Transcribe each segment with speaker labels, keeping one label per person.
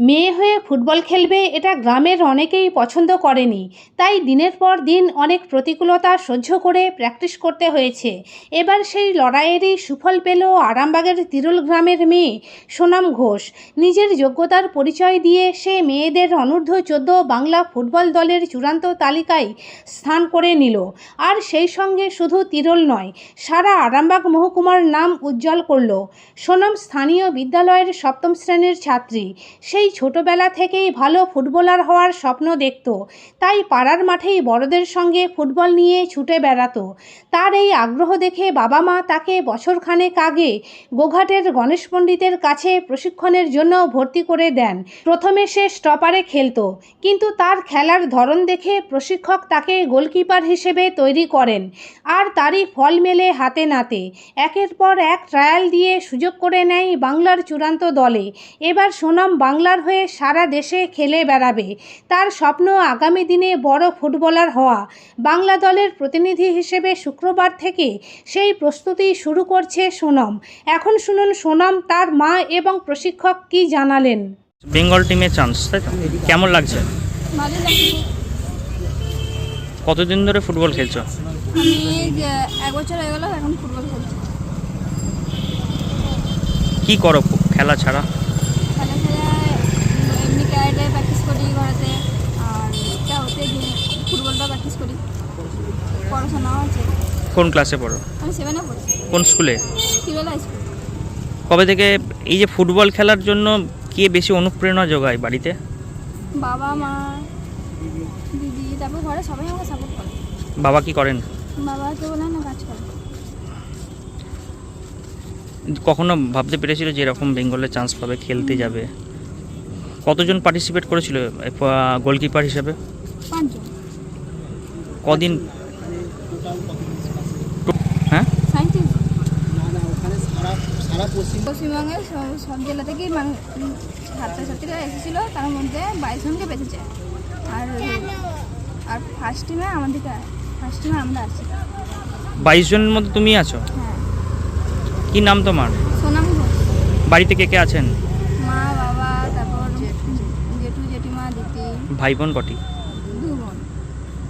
Speaker 1: মেয়ে হয়ে ফুটবল খেলবে এটা গ্রামের অনেকেই পছন্দ করেনি। তাই দিনের পর দিন অনেক প্রতিকূলতা সহ্য করে প্র্যাকটিস করতে হয়েছে। এবার সেই লড়াইয়েরই সুফল পেল আরামবাগের তিরুল গ্রামের মেয়ে সোনাম ঘোষ। নিজের যোগ্যতার পরিচয় দিয়ে সে মেয়েদের অনূর্ধ্ব চোদ্দ বাংলা ফুটবল দলের চূড়ান্ত তালিকায় স্থান করে নিল। আর সেই সঙ্গে শুধু তিরুল নয়, সারা আরামবাগ মহকুমার নাম উজ্জ্বল করল। সোনাম স্থানীয় বিদ্যালয়ের সপ্তম শ্রেণির ছাত্রী। সেই ছোটবেলা থেকেই ভালো ফুটবলার হওয়ার স্বপ্ন দেখত। তাই পাড়ার মাঠেই বড়দের সঙ্গে ফুটবল নিয়ে ছুটে বেড়াতো। তার এই আগ্রহ দেখে বাবা মা তাকে বছরখানেক আগে গোঘাটের গণেশ পণ্ডিতের কাছে প্রশিক্ষণের জন্য ভর্তি করে দেন। প্রথমে সে স্টপারে খেলতো, কিন্তু তার খেলার ধরন দেখে প্রশিক্ষক তাকে গোলকিপার হিসেবে তৈরি করেন আর তারই ফল মেলে হাতে নাতে। একের পর এক ট্রায়াল দিয়ে সুযোগ করে নেয় বাংলার চূড়ান্ত দলে। এবার সোনাম বাংলার হয়ে সারা দেশে খেলে বেড়াবে। তার স্বপ্ন আগামী দিনে বড় ফুটবলার হওয়া। বাংলা দলের প্রতিনিধি হিসেবে শুক্রবার থেকে সেই প্রস্তুতি শুরু করছে সোনম। এখন শুনুন সোনম তার মা এবং প্রশিক্ষক কি জানালেন।
Speaker 2: বেঙ্গল টিমে চান্স তাই তো? কেমন লাগছে? কতদিন ধরে ফুটবল খেলছো?
Speaker 3: আমি এক বছর হয়ে গেল এখন ফুটবল খেলছি।
Speaker 2: কি করো খেলা ছাড়া
Speaker 3: খেলা খেলা এমনি ক্যারেটে প্র্যাকটিস করি ঘরেতে আর এটা হতে গিয়ে ফুটবলটা প্র্যাকটিস করি। পড়াশোনাও আছে।
Speaker 2: কোন ক্লাসে পড়ো?
Speaker 3: আমি সেভেনে পড়ি
Speaker 2: কোন স্কুলে
Speaker 3: স্কুল
Speaker 2: কবে থেকে এই যে ফুটবল খেলার জন্য কে বেশি অনুপ্রেরণা যোগায় বাড়িতে?
Speaker 3: বাবা মা দিদি তারপর ঘরে সবাই আমাকে সাপোর্ট করে।
Speaker 2: বাবা কি করেন?
Speaker 3: বাবা তো বলে না কাজ করে।
Speaker 2: কখনো ভাবতে পেরেছিল যে এরকম বেঙ্গলে চান্স পাবে খেলতে যাবে? কতজন পার্টিসিপেট করেছিল গোলকিপার হিসেবে?
Speaker 3: পাঁচজন।
Speaker 2: কদিন? হ্যাঁ?
Speaker 3: পশ্চিমবঙ্গের সব সব জেলা থেকেই মানুষ ছাত্রছাত্রীরা এসেছিল তার মধ্যে বাইশ জনকে বেঁচেছে আর আর ফার্স্ট টিমে আমাদের ফার্স্ট টিমে আমরা আছি।
Speaker 2: বাইশ জনের মধ্যে তুমি আছো?
Speaker 3: হ্যাঁ।
Speaker 2: কি নাম তোমার?
Speaker 3: সোনাম ঘোষ।
Speaker 2: বাড়িতে কে কে আছেন?
Speaker 3: মা বাবা তারপর জেঠু জেঠিমা দিদি।
Speaker 2: ভাই বোন কটি?
Speaker 3: দু বোন।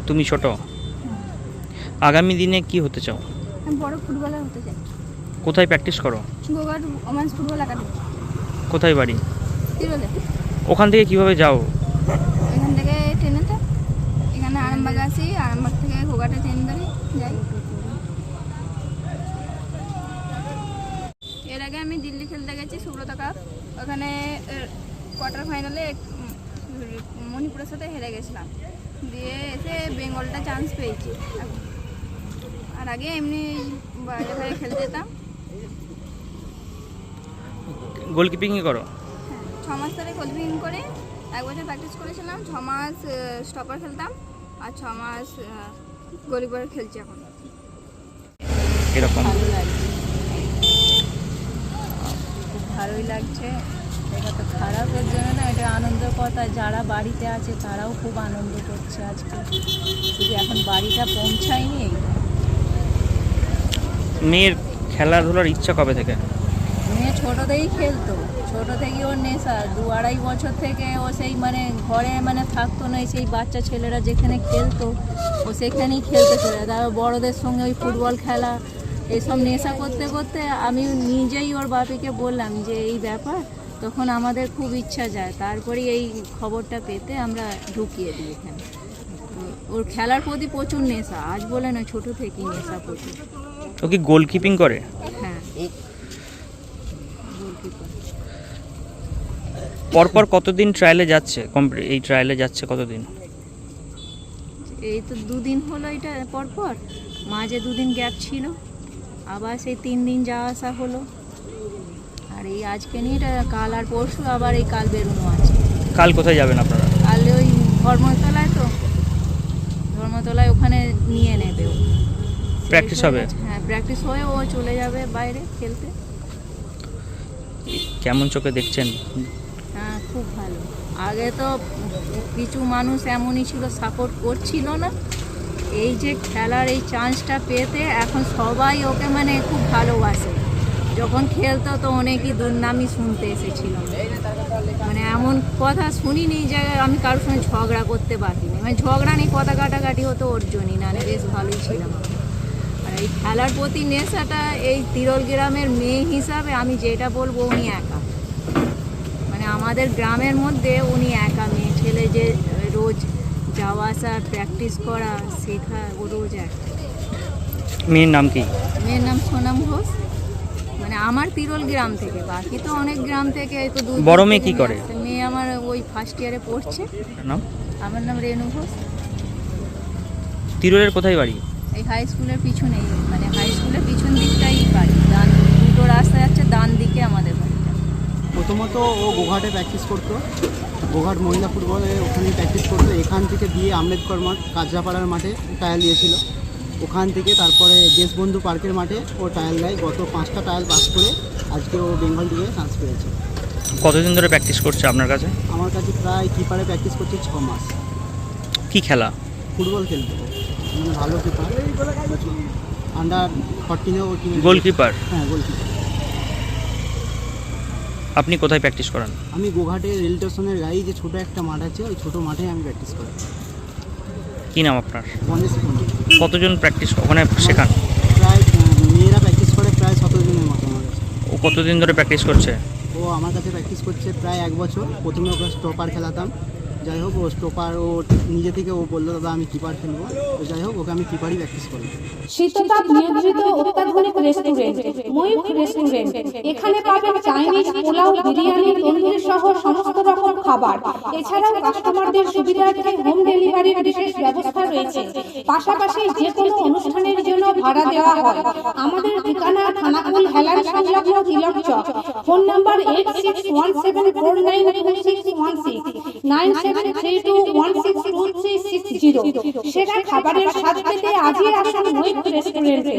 Speaker 2: তুমি ছোট? আগামী দিনে কি হতে চাও?
Speaker 3: আমি বড় ফুটবলার হতে চাই।
Speaker 2: কোথায় প্র্যাকটিস করো?
Speaker 3: গোগার ওমেন্স ফুটবল একাডেমি
Speaker 2: কোথায় বাড়ি?
Speaker 3: তিরোলে।
Speaker 2: ওখান থেকে কীভাবে যাও?
Speaker 3: এখান থেকে ট্রেনেতে এখানে আরামবাগ আসি আরামবাগ থেকে গোগাটে ট্রেন ধরে যাই। এর আগে আমি দিল্লি খেলতে গেছি সুব্রত কাপ ওখানে কোয়ার্টার ফাইনালে মণিপুরের সাথে হেরে গেছিলাম। দিয়ে এসে বেঙ্গলটা চান্স পেয়েছি। আগে এমনি বাইরে বাইরে খেলতে যেতাম।
Speaker 2: গোলকিপিং করো?
Speaker 3: হ্যাঁ ছ মাস ধরে কোচিং করে এক বছর প্র্যাকটিস করেছিলাম ছ মাস স্টপার খেলতাম আর ছ মাস গলিবার খেলছি এখন।
Speaker 2: এরকম
Speaker 4: ভালো লাগছে। খুব ভালোই লাগছে। এটা তো খারাপের জন্য না এটা আনন্দের কথা। যারা বাড়িতে আছে তারাও খুব আনন্দ করছে আজকে। শুধু এখন বাড়িটা পৌঁছায়নি।
Speaker 2: মেয়ের খেলাধুলার ইচ্ছা কবে থেকে?
Speaker 4: মেয়ে ছোটো থেকেই খেলতো। ছোটো থেকেই ওর নেশা। দু আড়াই বছর থেকে ও সেই মানে ঘরে মানে থাকতো না, সেই বাচ্চা ছেলেরা যেখানে খেলতো, ও সেখানেই খেলতে চলে। তারপর বড়দের সঙ্গে ওই ফুটবল খেলা এইসব নেশা করতে করতে আমি নিজেই ওর বাপিকে বললাম যে, এই ব্যাপার? তখন আমাদের খুব ইচ্ছা যায়। তারপরে এই খবরটা পেতে আমরা ঢুকিয়ে দিই এখানে। ওর খেলার প্রতি প্রচুর নেশা। আজ বলে না ছোটো থেকেই নেশা প্রচুর।
Speaker 2: ও কি গোলকিপিং করে?
Speaker 4: হ্যাঁ।
Speaker 2: পরপর কতদিন ট্রায়ালে যাচ্ছে? এই ট্রায়ালে যাচ্ছে কতদিন?
Speaker 4: এই তো দুদিন হলো এটা পরপর। মাঝে দুদিন গ্যাপ ছিল। আবার সেই তিন দিন যাওয়া আসা হলো। আর এই আজকে নিয়ে এটা কাল আর পরশু আবার এই কাল বেরোনো আছে।
Speaker 2: কাল কোথায় যাবেন আপনারা?
Speaker 4: কাল ওই ধর্মতলায় তো। ধর্মতলায় ওখানে নিয়ে নেবে
Speaker 2: Practice হবে?
Speaker 4: হ্যাঁ প্র্যাকটিস হয়ে ও চলে যাবে বাইরে খেলতে।
Speaker 2: কেমন চোখে দেখছেন?
Speaker 4: হ্যাঁ খুব ভালো। আগে তো কিছু মানুষ এমনই ছিল সাপোর্ট করছিল না। এই যে খেলার এই চান্সটা পেতে এখন সবাই ওকে মানে খুব ভালোবাসে। যখন খেলতো তো অনেকই দুর্নামই শুনতে এসেছিল। মানে এমন কথা শুনিনি যে আমি কারোর সঙ্গে ঝগড়া করতে পারিনি। মানে ঝগড়া নেই কথা কাটাকাটি হতো ওর জন্যই না বেশ ভালোই ছিলাম এই খেলার প্রতি নেশাটা এই তিরল গ্রামের মেয়ে হিসাবে আমি যেটা বলব উনি একা। মানে আমাদের গ্রামের মধ্যে উনি একা মেয়ে। ছেলে যে রোজ যাওয়া আসা প্র্যাকটিস করা শেখা ও রোজ একা।
Speaker 2: মেয়ের নাম কি?
Speaker 4: মেয়ের নাম সোনাম ঘোষ। মানে আমার তিরল গ্রাম থেকে বাকি তো অনেক গ্রাম থেকে তো দূর
Speaker 2: বড় মেয়ে কি করে?
Speaker 4: মেয়ে আমার ওই ফার্স্ট ইয়ারে পড়ছে।
Speaker 2: নাম?
Speaker 4: আমার নাম রেণু ঘোষ।
Speaker 2: তিরুলের কোথায় বাড়ি?
Speaker 4: এই হাই স্কুলের পিছনেই মানে হাই স্কুলের পিছন দিকটাই বাড়ি। ডান দুটো রাস্তা যাচ্ছে ডান দিকে আমাদের বাড়িটা।
Speaker 5: প্রথমত ও গোঘাটে প্র্যাকটিস করতো। গোঘাট মহিলা ফুটবলে ওখানে প্র্যাকটিস করতো। এখান থেকে দিয়ে আম্বেদকর মাঠ কাজরাপাড়ার মাঠে ট্রায়াল দিয়েছিল। ওখান থেকে তারপরে দেশবন্ধু পার্কের মাঠে ও ট্রায়াল দেয়। গত পাঁচটা ট্রায়াল পাস করে আজকে ও বেঙ্গল থেকে চান্স পেয়েছে।
Speaker 2: কতদিন ধরে প্র্যাকটিস করছে আপনার কাছে?
Speaker 5: আমার কাছে প্রায় কিপারে প্র্যাকটিস করছে ছ মাস।
Speaker 2: কি খেলা?
Speaker 5: ফুটবল খেলতে। ভালো কিপার আন্ডার ফর্টিনেও
Speaker 2: গোলকিপার
Speaker 5: হ্যাঁ গোলকিপার
Speaker 2: আপনি কোথায় প্র্যাকটিস করান?
Speaker 5: আমি গোঘাটে রেল স্টেশনের গাড়ি যে ছোটো একটা মাঠ আছে ওই ছোটো মাঠে আমি প্র্যাকটিস করি।
Speaker 2: কি নাম আপনার? কতজন প্র্যাকটিস ওখানে শেখান?
Speaker 5: প্রায় মেয়েরা প্র্যাকটিস করে প্রায় সতেরো জনের মতো আমার কাছে।
Speaker 2: ও কতদিন ধরে প্র্যাকটিস করছে?
Speaker 5: ও আমার কাছে প্র্যাকটিস করছে প্রায় এক বছর। প্রথমে ওকে স্টপার খেলাতাম। যাই হোক, ও স্টপার ও নিজে থেকে ও বলল, দাদা, আমি কিপার খেলব। তো যাই হোক, ওকে আমি কিপারই প্র্যাকটিস করি
Speaker 1: শীততাপ নিয়ন্ত্রিত অত্যাধুনিক রেস্টুরেন্ট ময়ূখ রেস্টুরেন্ট এখানে পাবেন চাইনিজ পোলাও, বিরিয়ানি, তন্দুরি সহ সমস্ত রকম খাবার। এছাড়াও কাস্টমারদের সুবিধার্থে হোম ডেলিভারির বিশেষ ব্যবস্থা রয়েছে। পাশাপাশি যে কোনো অনুষ্ঠানের জন্য ভাড়া দেওয়া হয়। আমাদের ঠিকানা থানাকুল হেলান সংলগ্ন Tilak Chak. Phone number eight six one seven four nine nine seven three two one six zero খাবারের আজই আসুন রেস্টুরেন্টে